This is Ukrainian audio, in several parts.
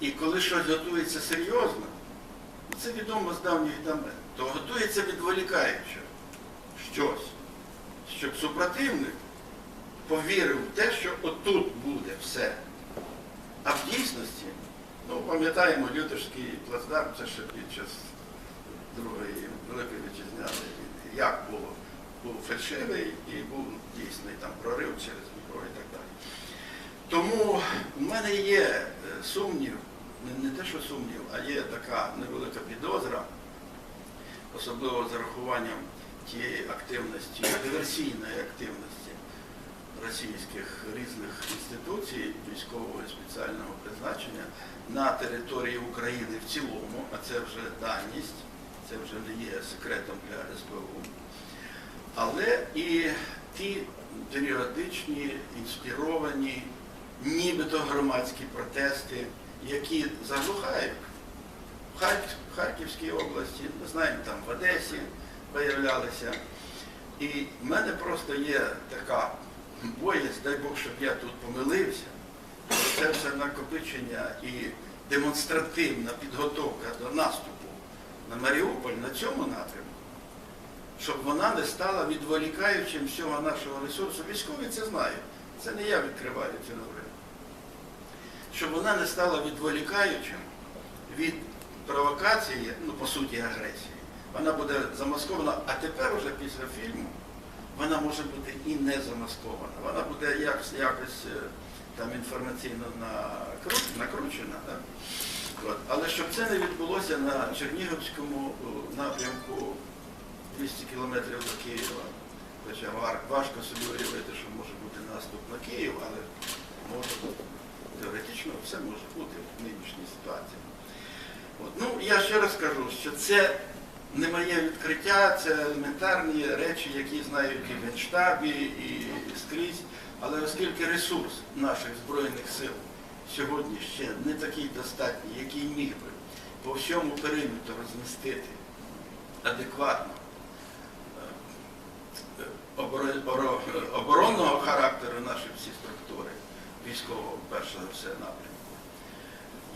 І коли щось готується серйозно, це відомо з давніх давен, то готується відволікаюче щось, щоб супротивник повірив в те, що отут буде все. А в дійсності, ну пам'ятаємо Лютовський плацдарм, це ще під час Другої Великої Вітчизняної війни. Як було? Був фальшивий і був дійсний там прорив через Дніпро і так далі. Тому в мене є сумнів, не, те, що сумнів, а є така невелика підозра, особливо з урахуванням тієї активності, диверсійної активності російських різних інституцій військового і спеціального призначення на території України в цілому, а це вже даність, це вже не є секретом для СБУ. Але і ті періодичні інспіровані, нібито громадські протести, які заглухають в Харківській області, ми знаємо, там в Одесі появлялися. І в мене просто є така боязнь, дай Бог, щоб я тут помилився. що Це все накопичення і демонстративна підготовка до наступу на Маріуполь на цьому напрямку, щоб вона не стала відволікаючим всього нашого ресурсу. Військові це знають. Це не я відкриваю цю новину. Щоб вона не стала відволікаючим від провокації, ну по суті агресії. Вона буде замаскована, а тепер уже після фільму вона може бути і не замаскована. Вона буде якось, якось е, там інформаційно накручена. Да? От. Але щоб це не відбулося на Чернігівському е, напрямку 200 кілометрів до Києва. Хоча важко собі уявити, що може бути наступ на Київ, але може. Теоретично все може бути в нинішній ситуації. От. Ну, я ще раз кажу, що це не моє відкриття, це елементарні речі, які знають і в Генштабі, і скрізь. Але оскільки ресурс наших Збройних сил сьогодні ще не такий достатній, який міг би по всьому периметру розмістити адекватно оборонного характеру наші всі структури, військового, перш за все, напрямку.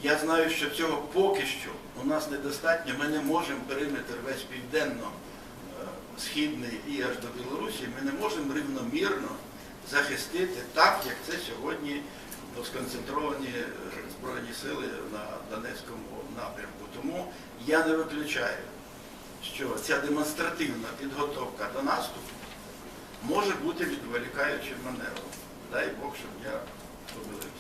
Я знаю, що цього поки що у нас недостатньо. Ми не можемо периметр весь південно-східний і аж до Білорусі, ми не можемо рівномірно захистити так, як це сьогодні сконцентровані е, Збройні сили на Донецькому напрямку. Тому я не виключаю, що ця демонстративна підготовка до наступу може бути відволікаючим маневром. Дай Бог, щоб я помилився.